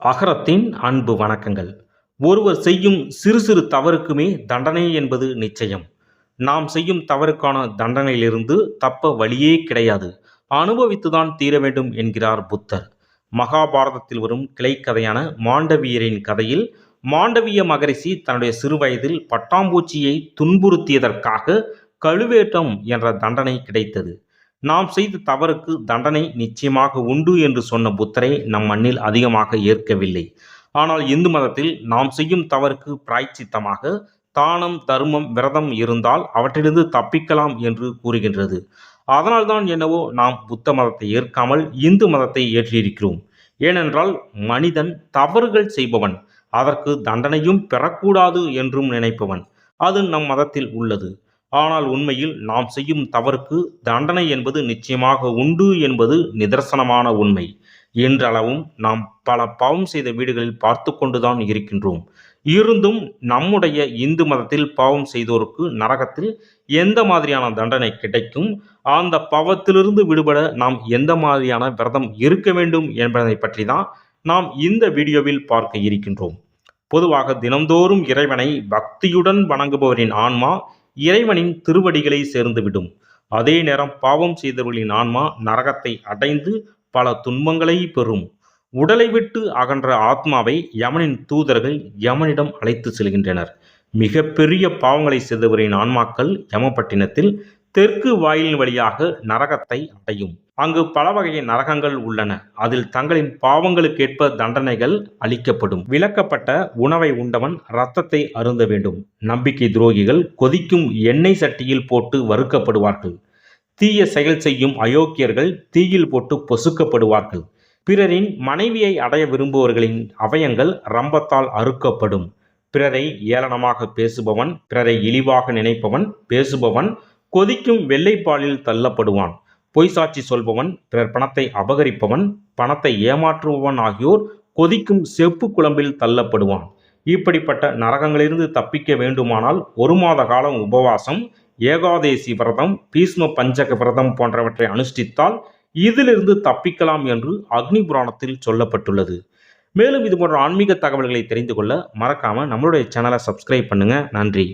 அகரத்தின் அன்பு வணக்கங்கள். ஒருவர் செய்யும் சிறு சிறு தவறுக்குமே தண்டனை என்பது நிச்சயம். நாம் செய்யும் தவறுக்கான தண்டனையிலிருந்து தப்ப வழியே கிடையாது. அனுபவித்துதான் தீர வேண்டும் என்கிறார் புத்தர். மகாபாரதத்தில் வரும் கிளைக்கதையான மாண்டவியரின் கதையில் மாண்டவிய மகரிஷி தன்னுடைய சிறுவயதில் பட்டாம்பூச்சியை துன்புறுத்தியதற்காக கழுவேட்டம் என்ற தண்டனை கிடைத்தது. நாம் செய்த தவறுக்கு தண்டனை நிச்சயமாக உண்டு என்று சொன்ன புத்தரை நம் மண்ணில் அதிகமாக ஏற்கவில்லை. ஆனால் இந்து மதத்தில் நாம் செய்யும் தவறுக்கு பிராய்ச்சித்தமாக தானம் தர்மம் விரதம் இருந்தால் அவற்றிலிருந்து தப்பிக்கலாம் என்று கூறுகின்றது. அதனால்தான் என்னவோ நாம் புத்த மதத்தை ஏற்காமல் இந்து மதத்தை ஏற்றியிருக்கிறோம். ஏனென்றால் மனிதன் தவறுகள் செய்பவன் அதற்கு தண்டனையும் பெறக்கூடாது என்றும் நினைப்பவன். அது நம் மதத்தில் உள்ளது. ஆனால் உண்மையில் நாம் செய்யும் தவறுக்கு தண்டனை என்பது நிச்சயமாக உண்டு என்பது நிதர்சனமான உண்மை. என்றளவும் நாம் பல பாவம் செய்த வீடுகளில் பார்த்து கொண்டுதான் இருக்கின்றோம். இருந்தும் நம்முடைய இந்து மதத்தில் பாவம் செய்தோருக்கு நரகத்தில் எந்த மாதிரியான தண்டனை கிடைக்கும்? அந்த பாவத்திலிருந்து விடுபட நாம் எந்த மாதிரியான விரதம் இருக்க வேண்டும் என்பதை பற்றி தான் நாம் இந்த வீடியோவில் பார்க்க இருக்கின்றோம். பொதுவாக தினந்தோறும் இறைவனை பக்தியுடன் வணங்குபவரின் ஆன்மா இறைவனின் திருவடிகளை சேர்ந்துவிடும். அதே நேரம் பாவம் செய்தவர்களின் ஆன்மா நரகத்தை அடைந்து பல துன்பங்களை பெறும். உடலை விட்டு அகன்ற ஆத்மாவை யமனின் தூதர்கள் யமனிடம் அழைத்து செல்கின்றனர். மிக பெரிய பாவங்களை செய்தவரின் ஆன்மாக்கள் யமப்பட்டினத்தில் தெற்கு வாயிலின் வழியாக நரகத்தை அடையும். அங்கு பல வகையின் நரகங்கள் உள்ளன. அதில் தங்களின் பாவங்களுக்கேற்ப தண்டனைகள் அளிக்கப்படும். விளக்கப்பட்ட உணவை உண்டவன் இரத்தத்தை அருந்த வேண்டும். நம்பிக்கை துரோகிகள் கொதிக்கும் எண்ணெய் சட்டியில் போட்டு வறுக்கப்படுவார்கள். தீய செயல் செய்யும் அயோக்கியர்கள் தீயில் போட்டு பொசுக்கப்படுவார்கள். பிறரின் மனைவியை அடைய விரும்புபவர்களின் அவயங்கள் ரம்பத்தால் அறுக்கப்படும். பிறரை ஏளனமாக பேசுபவன் பிறரை இழிவாக நினைப்பவன் பேசுபவன் கொதிக்கும் வெள்ளைப்பாலில் தள்ளப்படுவான். பொய் சாட்சி சொல்பவன் பிறர் பணத்தை அபகரிப்பவன் பணத்தை ஏமாற்றுபவன் ஆகியோர் கொதிக்கும் செப்பு குழம்பில் தள்ளப்படுவான். இப்படிப்பட்ட நரகங்களிலிருந்து தப்பிக்க வேண்டுமானால் ஒரு மாத காலம் உபவாசம் ஏகாதேசி விரதம் பீஷ்ம பஞ்சக விரதம் போன்றவற்றை அனுஷ்டித்தால் இதிலிருந்து தப்பிக்கலாம் என்று அக்னி புராணத்தில் சொல்லப்பட்டுள்ளது. மேலும் இது போன்ற ஆன்மீக தகவல்களை தெரிந்து கொள்ள மறக்காமல் நம்மளுடைய சேனலை சப்ஸ்கிரைப் பண்ணுங்கள் நன்றி.